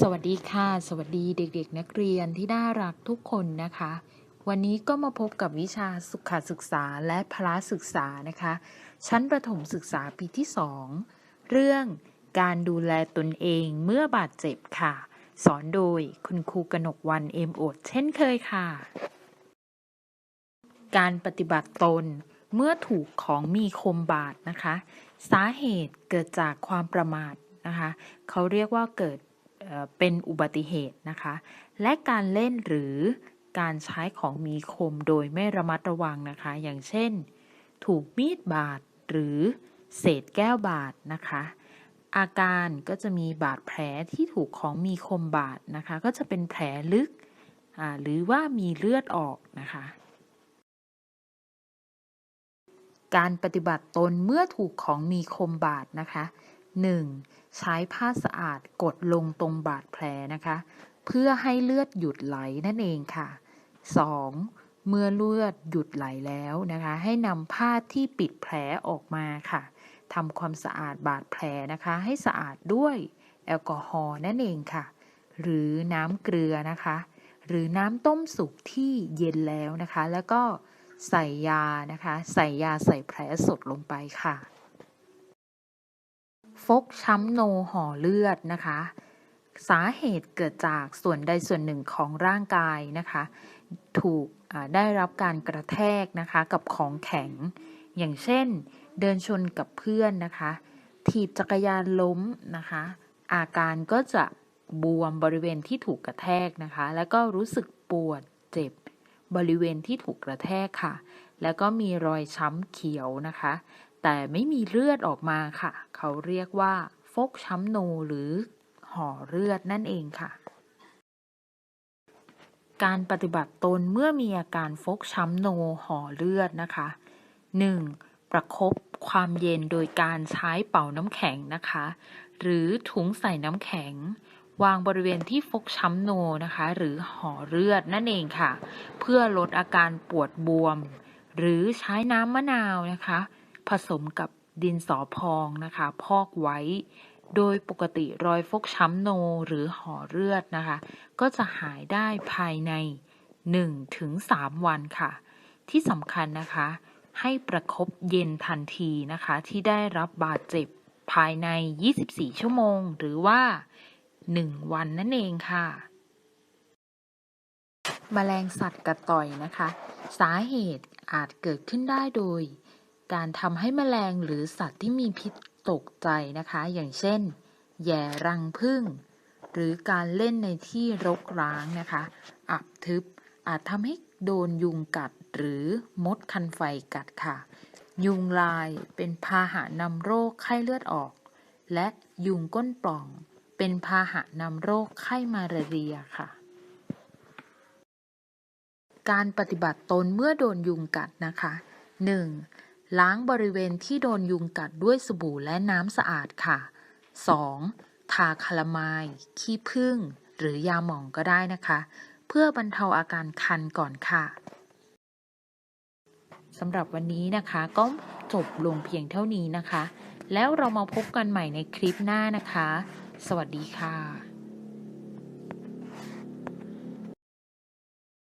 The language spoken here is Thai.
สวัสดีค่ะ สวัสดีเด็กๆ นักเรียนที่น่ารักทุกคนนะคะ วันนี้ก็มาพบกับวิชาสุขศึกษาและพละศึกษานะคะ ชั้นประถมศึกษาปีที่ 2 เรื่องการดูแลตนเองเมื่อบาดเจ็บค่ะ สอนโดยคุณครูกนกวันเอ็มโอดเช่นเคยค่ะ การปฏิบัติตนเมื่อถูกของมีคมบาดนะคะ สาเหตุเกิดจากความประมาทนะคะ เขาเรียกว่าเกิด เป็นอุบัติเหตุนะคะ และการเล่นหรือการใช้ของมีคมโดยไม่ระมัดระวังนะคะ อย่างเช่น ถูกมีดบาดหรือเศษแก้วบาดนะคะ อาการก็จะมีบาดแผลที่ถูกของมีคมบาดนะคะ ก็จะเป็นแผลลึกหรือว่ามีเลือดออกนะคะ การปฏิบัติตนเมื่อถูกของมีคมบาดนะคะ 1. ใช้ผ้าสะอาดกดลงตรงบาดแผลนะคะ เพื่อให้เลือดหยุดไหลนั่นเองค่ะ 2. เมื่อเลือดหยุดไหลแล้วนะคะ ให้นำผ้าที่ปิดแผลออกมาค่ะทำความสะอาดบาดแผลนะคะ ให้สะอาดด้วยแอลกอฮอล์นั่นเองค่ะ หรือน้ำเกลือนะคะ หรือน้ำต้มสุกที่เย็นแล้วนะคะ แล้วก็ใส่ยานะคะ ใส่ยาใส่แผลสดลงไปค่ะ ฟกช้ำโนห่อเลือดนะคะ สาเหตุเกิดจากส่วนใดส่วนหนึ่งของร่างกายนะคะ ถูกได้รับการกระแทกนะคะกับของแข็ง อย่างเช่น เดินชนกับเพื่อนนะคะ ถีบจักรยานล้มนะคะ อาการก็จะบวมบริเวณที่ถูกกระแทกนะคะ แล้วก็รู้สึกปวดเจ็บบริเวณที่ถูกกระแทกค่ะ แล้วก็มีรอยช้ำเขียวนะคะ แต่ไม่มีเลือดออกมาค่ะ เขาเรียกว่าฟกช้ำโนหรือห่อเลือดนั่นเองค่ะ การปฏิบัติตนเมื่อมีอาการฟกช้ำโนห่อเลือดนะคะ 1. ประคบความเย็นโดยการใช้เป่าน้ำแข็งนะคะ หรือถุงใส่น้ำแข็ง วางบริเวณที่ฟกช้ำโนนะคะ หรือห่อเลือดนั่นเองค่ะ เพื่อลดอาการปวดบวม หรือใช้น้ำมะนาวนะคะ ผสมกับดินสอพองนะคะ พอกไว้ โดยปกติรอยฟกช้ำโนหรือห่อเลือดนะคะ ก็จะหายได้ภายใน 1-3 วันค่ะ ที่สำคัญนะคะ ให้ประคบเย็นทันทีนะคะ ที่ได้รับบาดเจ็บภายใน 24 ชั่วโมง หรือว่า 1 วันนั่นเองค่ะแมลงสัตว์กัดต่อยนะคะ สาเหตุอาจเกิดขึ้นได้โดย การทำให้แมลงหรือสัตว์ที่มีพิษตกใจนะคะ อย่างเช่น แย่รังผึ้งหรือการเล่นในที่รกร้างนะคะ อับทึบอาจทำให้โดนยุงกัดหรือมดคันไฟกัดค่ะ ยุงลายเป็นพาหะนำโรคไข้เลือดออก และยุงก้นปล่อง เป็นพาหะนำโรคไข้มาลาเรียค่ะ การปฏิบัติตนเมื่อโดนยุงกัดนะคะ 1. ล้างบริเวณที่โดนยุงกัดด้วยสบู่และน้ำสะอาดค่ะ 2. ทาคาลามายขี้ผึ้งหรือยาหม่องก็ได้นะคะ เพื่อบรรเทาอาการคันก่อนค่ะสำหรับวันนี้นะคะก็จบลงเพียงเท่านี้นะคะ แล้วเรามาพบกันใหม่ในคลิปหน้านะคะ สวัสดีค่ะ